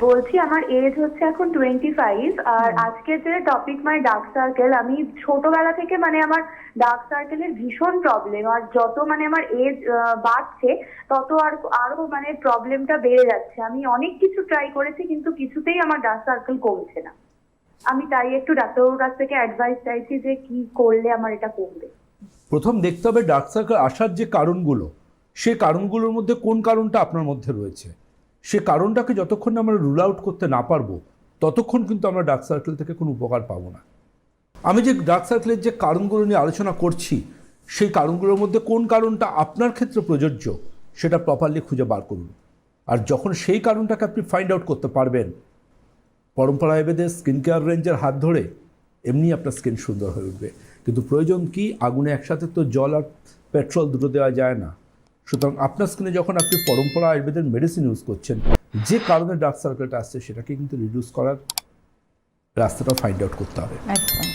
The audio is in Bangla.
বলছি আমার এজ হচ্ছে এখন টোয়েন্টি ফাইভ আর আজকে যে টপিক মাই ডার্ক সার্কেল আমি ছোটবেলা থেকে মানে আমার ডার্ক সার্কেলের ভীষণ প্রবলেম আর যত মানে আমার এজ বাড়ছে তত আর আরও মানে প্রবলেমটা বেড়ে যাচ্ছে। আমি অনেক কিছু ট্রাই করেছি কিন্তু কিছুতেই আমার ডার্ক সার্কেল কমছে না। আমি তাই একটু ডাক্তারবাবুর কাছ থেকে অ্যাডভাইস চাইছি যে কি করলে আমার এটা কমবে। প্রথম দেখতে হবে ডার্ক সার্কেল আসার যে কারণগুলো সে কারণগুলোর মধ্যে কোন কারণটা আপনার মধ্যে রয়েছে? সে কারণটাকে যতক্ষণ না আমরা রুল আউট করতে না পারব, ততক্ষণ কিন্তু আমরা ডার্ক সার্কেল থেকে কোনো উপকার পাবো না। আমি যে ডার্ক সার্কেলের যে কারণগুলো নিয়ে আলোচনা করছি, সেই কারণগুলোর মধ্যে কোন কারণটা আপনার ক্ষেত্রে প্রযোজ্য, সেটা প্রপারলি খুঁজে বার করুন। আর যখন সেই কারণটাকে আপনি ফাইন্ড আউট করতে পারবেন, পরম্পরা এবেদের স্কিন কেয়ার রেঞ্জের হাত ধরে, এমনি আপনার স্কিন সুন্দর হয়ে উঠবে। কিন্তু প্রয়োজন কি? আগুনে একসাথে তো জল আর পেট্রোল দুটো দেওয়া যায় না। সুতরাং আপনার স্কিনে যখন আপনি পরম্পরা আয়ুর্বেদের মেডিসিন ইউজ করছেন, যে কারণে ডার্ক সার্কেলটা আসছে সেটাকে কিন্তু রিডিউস করার রাস্তাটা ফাইন্ড আউট করতে হবে। একদম।